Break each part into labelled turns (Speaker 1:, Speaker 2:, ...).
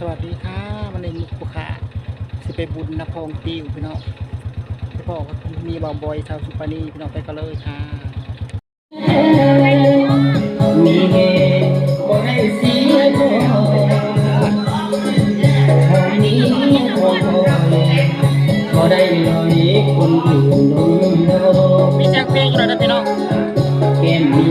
Speaker 1: สวัสดีค่ะวันนี้มุกบุขาสิไปบุญนภองติวพี่น้องพี่บอกว่ามีบ่าวบอยชาวสุปานีพี่น้องไปกันเลยค่ะ
Speaker 2: มีเหตุบ่ให้เสียตัวเท่านี้พอพอก็ได้ลอยคนอยู่ลมเรา
Speaker 1: มีแจ้งเพลงอยู่แล้วนะพี่น้อง
Speaker 2: แก้มมี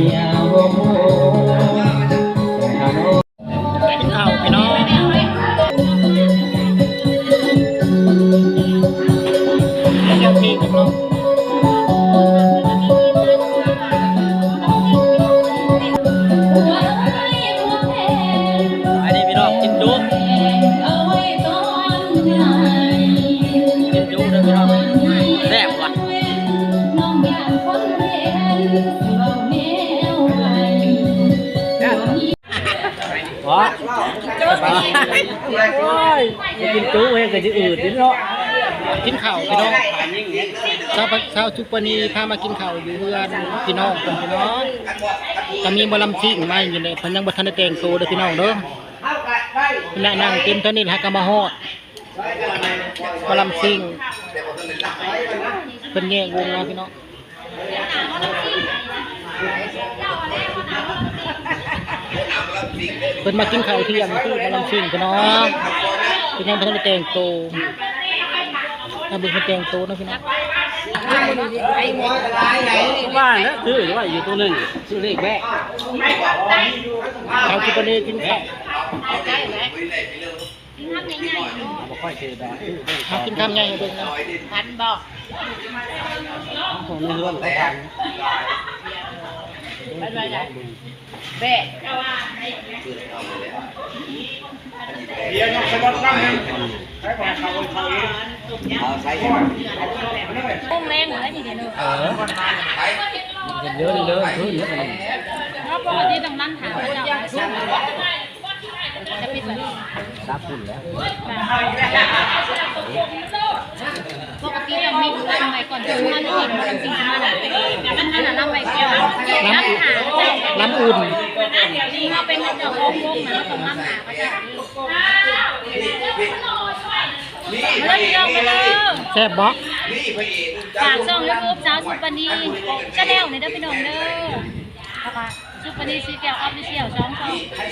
Speaker 1: กิน
Speaker 2: ตู้เองก็จะอืดนิดเนาะ
Speaker 1: กินข้าวพี่น้องชาวชาวสุกปานีพามากินข้าวอยู่เพื่อนพี่น้องกันพี่น้องก็มีบะลำซิ่งมาอยู่ในเพันยังบัทันได้แต่งตัวเด้อพี่น้องเด้อพี่น้านั่งเต็มเท่านี้ฮักะมาฮอดบะลำซิ่งเป็นแง่วงนะพี่น้องเป็นมากินข้าวเที่ยงที่บะลำซิ่งพี่น้อง พี่น้องบัทันได้แต่งตัวถ้าเป็นคนแต่งตัวนะพี่น้อง
Speaker 2: บ้านแล้วซื้อว่าอยู่ตัวหนึ่งซื้อเลขแม่
Speaker 1: ชาวสุปานีกินข้าว
Speaker 2: บ่ค่อยซื้อได้ซื้อได้
Speaker 1: หากินคำ ใหญ่ให้เบิ่งนะ
Speaker 2: ของในเรือนเขาทำ
Speaker 3: กุ้งแรงหมดแล้วทีเดียวเนอะ
Speaker 2: เออเยอะเลยเลยซื้อเยอะเย
Speaker 3: เพราะปกติต้องนั่งถามว่าจะเอาซุปจะปิดแบบ
Speaker 2: รับคุณแล้ว
Speaker 3: ปกติต้องมีทำไปก่อนจะมาหนึ่งมันสิ่งที่มาหนึ่งมันนั่นน่ะรับไปก่อนนั่งหาเจ้า
Speaker 1: น้ำอุ่น
Speaker 3: ดีเขาเป็นเจ้าของวงนะต้องนั่งหาเขาเจ้ามยองมาเลย
Speaker 1: แซ่บบ็อก
Speaker 3: ฝากช่องยูทูบสาวสุปนีก็แล้วในเด้อพี่น้องเด้อ ค่ะสุปนีซีแก้วออฟฟิเชียลช่องช่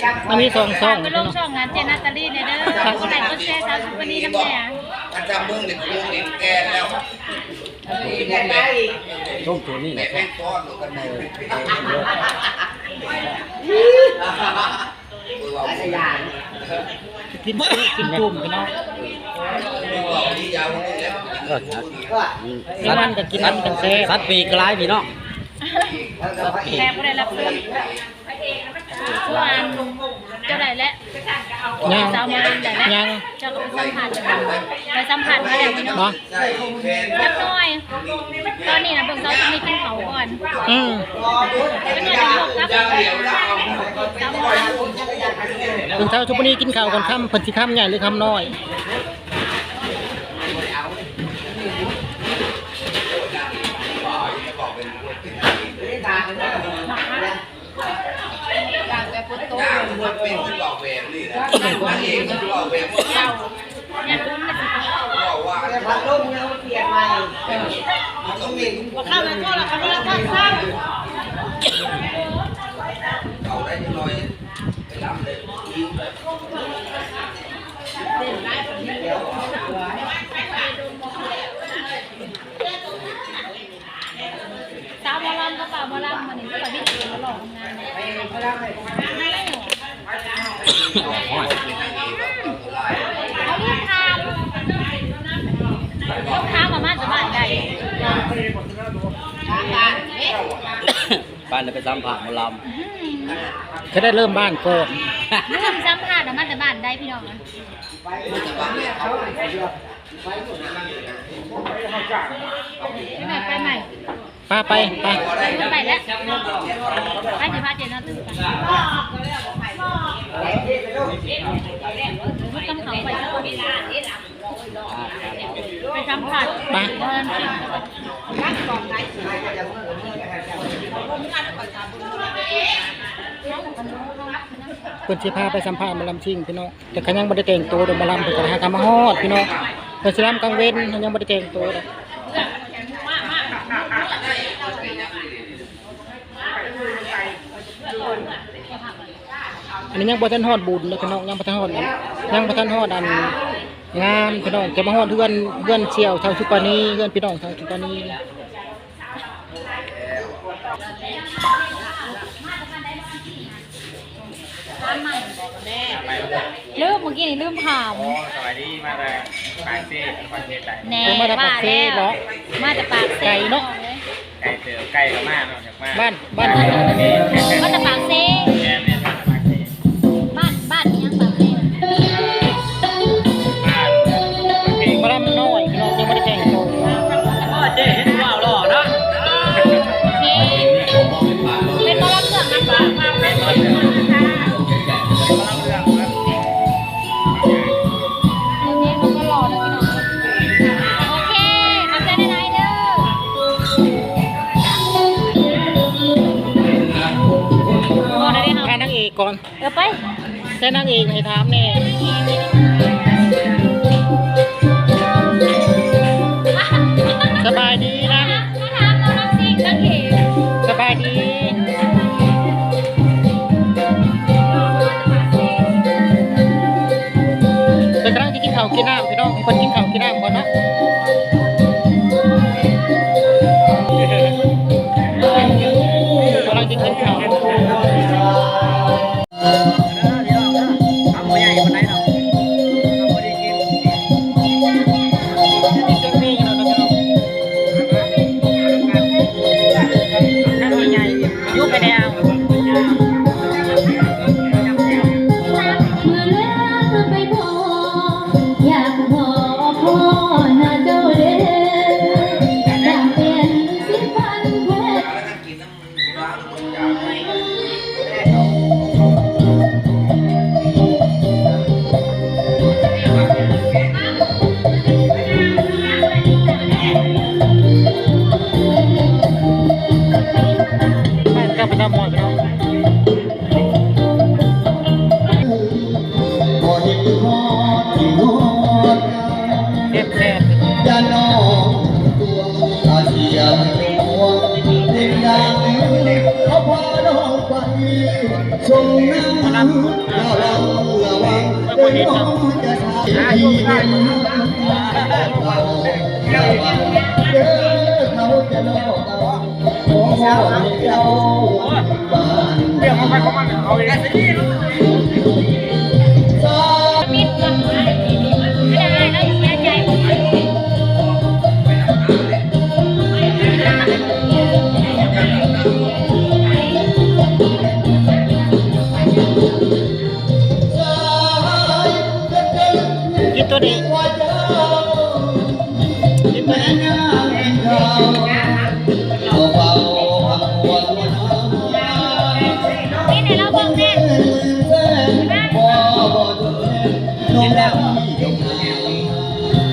Speaker 3: อง
Speaker 1: มันมีสองช่อง
Speaker 3: ไปลงช่องงานเจนาตาลีเนี่ยเด้อคนไหนก็แชร์สาวสุปนีน้ำแดง
Speaker 4: อาจารย์เมืองเนี่ยครูเนี่ยแกแล้ว
Speaker 2: ต้มตัวนี้
Speaker 4: แม่
Speaker 2: นะ
Speaker 4: แม่งก้อนหรือกันเลยอาจารย์
Speaker 1: กินจุกินจุ่มพี่น้อง
Speaker 4: ที่ยาวนี่แล้ว
Speaker 2: ก็ชัด
Speaker 1: กินมันก็กินมันกันแซ่บ
Speaker 2: สัตว์ปีกลายพี่น้อง
Speaker 3: แขกบ่ได้รับเชิญเมื่อวานเจ้าไหนและ
Speaker 1: ยัง
Speaker 3: สาวมาได้และ
Speaker 1: ยัง
Speaker 3: เจ้าก็ไปสัมผัสไปสัมผัสมาแล้วพี่น้อง
Speaker 1: เนาะ
Speaker 4: ใช่แฟน
Speaker 3: เล็กน้อยตอนนี้นะเบิ่งเขาจะมีกินเขาก่อน
Speaker 1: อืม
Speaker 3: เป็นเงินจะบอกครับสาวมา
Speaker 1: เป็นเช้าทุกวันนี้กินข้าวกันค่ำเพิ่นสิค่ำใหญ่หรือค่ำน้อย
Speaker 4: เป็นที่บอกแวนนี่นะมาเองที่บอกแวน
Speaker 3: เนี่ยคุณมันสิ
Speaker 4: บอกว่าพัดลมเนี่ยเปลี่ยนใหม่ต้องมี
Speaker 3: เข้ามาก็ละคำว่าท่านสร้าง
Speaker 4: เขาได้ยังน้อยไปรับเลยยิ้มเลย
Speaker 3: สาวหมอลำก็ป่าหมอลำมันนี่ก็แบบพี่ตีมาหลอกงานเนี่ยเอาลู กค้าลูกค้ามามาจะบ้านใด
Speaker 2: บ้านไปซ้ำผ่านมาล
Speaker 1: จะได้เริ่มบ้านก่อน
Speaker 3: ลืมซ้ำผ่านมาจะบ้านใดพี่น้องนะไปใหม่ไปใหม่
Speaker 1: ป้าไปไป
Speaker 3: ไปแล้วไปสิพาเจนน่าตื่นกันมุดกำเขาไปสักเวลา ไปสัมผัส
Speaker 1: ป
Speaker 3: เดินสิ
Speaker 1: เพิ่อนสิพาไปสัมภาษณ์มาลำซิ่งพี่น้องแต่ก็ยังบ่ได้แต่งตัวเดอกหมาลำเพิ่นก็หากนมาฮอดพี่น้องเพิ่อนสิรำกลางเว้นเพิ่นยังบ่ได้แต่งตัวเด้อ นนี้ยังบ่ทันฮอดบุญเด้อพี่น้องยังบ่ทันฮอดอันยังบ่ทันฮอดอันงานพี่น้องจะมาฮอดเฮือนเฮือนเสี่ยวเท่าทุกปานนี้เฮือนพี่น้องเท่าทุกปานนี้
Speaker 3: ลืมเมื่อกี้นี่ลืมถาม
Speaker 5: โอ้สวัสดีมาเลยปากซีประเทศไทย
Speaker 3: แน่
Speaker 1: เออมาจากปากเซ่เหรอ
Speaker 3: มาจากปากเซ่
Speaker 1: ไก่เนาะ
Speaker 5: ไก่เตือไก่กับมากเนาะจากมาก
Speaker 1: บ้านบ้าน
Speaker 3: มาจากปากเซ่
Speaker 5: ก
Speaker 3: ก่
Speaker 1: อน
Speaker 5: เอ
Speaker 3: อไป
Speaker 1: แค่นางเอกให้ถามแน่สบายดีนะ
Speaker 3: มาถามเราน้องสินักเอก
Speaker 1: สบายดีเป็นกำลังจะกินข้าวกินน้ำพี่น้องให้คนกินข้าวกินน้ำก่อนเนาะ
Speaker 4: ระ
Speaker 2: วังระวังเดินน้องจะทำที่เป็นเราระวังเด้อเขาจะลอกเอาขอให้เจ้าบ้าน
Speaker 5: เรื่องของใครของมันเอาเอง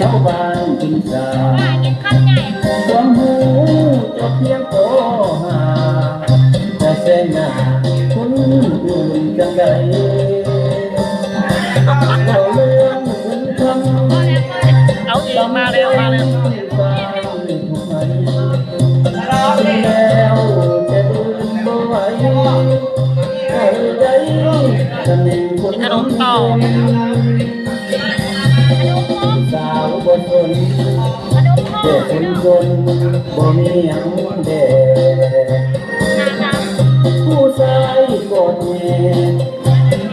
Speaker 5: สา
Speaker 2: วบ้านกินสา
Speaker 3: ว่ากินข้าวใหญ่
Speaker 2: ความหูจะเพียงโตหาแต่เส้นหน้าคุณอื่นจังใดเราเรื่องคุณทำ
Speaker 1: เอาอีกมาเร็วมาเร็ว
Speaker 2: แล้วจะดูบ่ไหวให้ได้จะมีคน
Speaker 1: กินขนมต่อ
Speaker 2: นเด็กเป็นคนบ่มี
Speaker 1: อยังเด
Speaker 2: ผู้ชายก
Speaker 3: อดแม่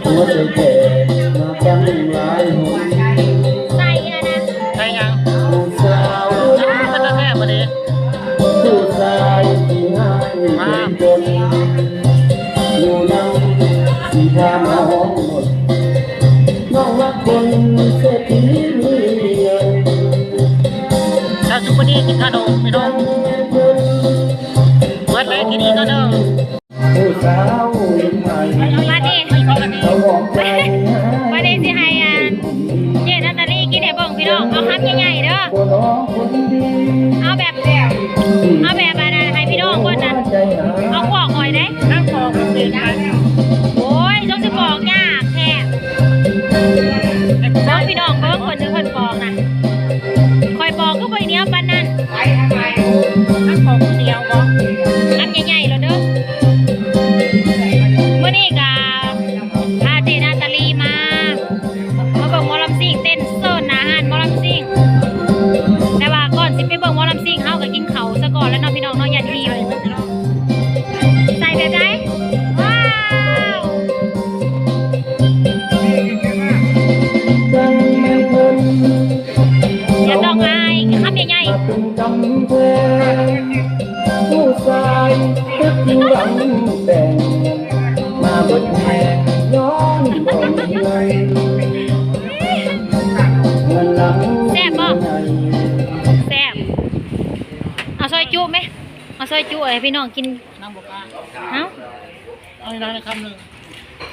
Speaker 3: หัว
Speaker 2: ใจ
Speaker 3: แตกมาตั้ง อคนน้องคน ต้องอายคำใหญ่
Speaker 2: มาเป็นกำแพงผู้ชายก็ทิ้งหลังแต่งมาบดแหงย้อนบ่มีเงินเงินหลัง
Speaker 3: ๆแซ่บบ่แซ่บเอาซอยจุไหมเอาซอยจุให้พี่น้องกิน
Speaker 1: นั่งบ่กล้า
Speaker 3: เอ้า
Speaker 1: เอาอีกหน่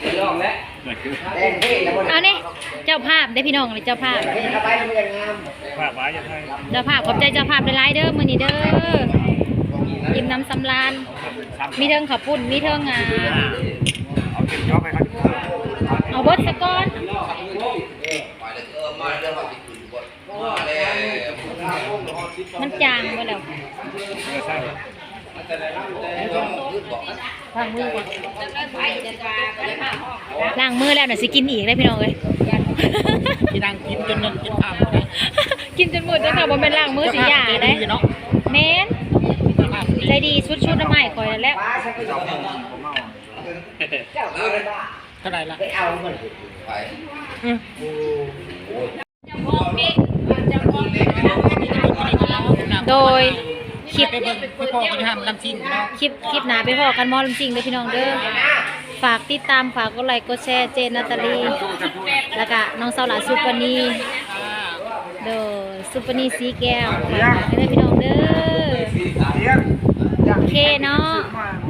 Speaker 1: อยนะคำหนึง
Speaker 3: เอานี่เจ้าภาพได้อพี่น้องเลยเจ้าภาพเจ้าภาพขอบใจเจ้าภาพหลายๆเด้อมื้อนี้เด้อยิ้มน้ำสำราญมีเทิงข้าวปุ้นมีเทิงอ่าเอาเบิดซะก่อน
Speaker 4: เออมาเรื่องว่าติดคุณบ่มาแล้ว
Speaker 3: มันจางไปแล้ว
Speaker 1: ข้างมือก่อน
Speaker 3: ล้างมือแล้วน่ะสิกินอีกได้พี่น้องเอ้ย
Speaker 1: ที่นั่งกินจนนั่นกินข้าวบ่ได้
Speaker 3: กินจนหมดแล้วค่ะบ่แม่นล้างมือสิหยาได้
Speaker 1: เจ้ภพใจเนาะ
Speaker 3: แม่น
Speaker 1: เจ้าภาพดี
Speaker 3: ใจดีชุดๆน้ำใหม่คอยแล้ว
Speaker 1: เท่าไหร่ละ
Speaker 4: ไป
Speaker 3: โดยค ลิป
Speaker 1: ไปเบิ่งไปพ่อกันห้ามลำซิ่งพี่น้อง
Speaker 3: คลิปคลิปหนาไปพอกันหมอลำจริงเด้อพี่น้องเด้อฝากติดตามฝากกดไลค์กดแชร์เจนนาตาลีแล้วก็น้องสาวหลาซุปเปอร์นีเด้อซุปเปอร์นีสีแก้วฝากให้เด้อพี่น้องเด้อโอเคเนาะ
Speaker 5: ม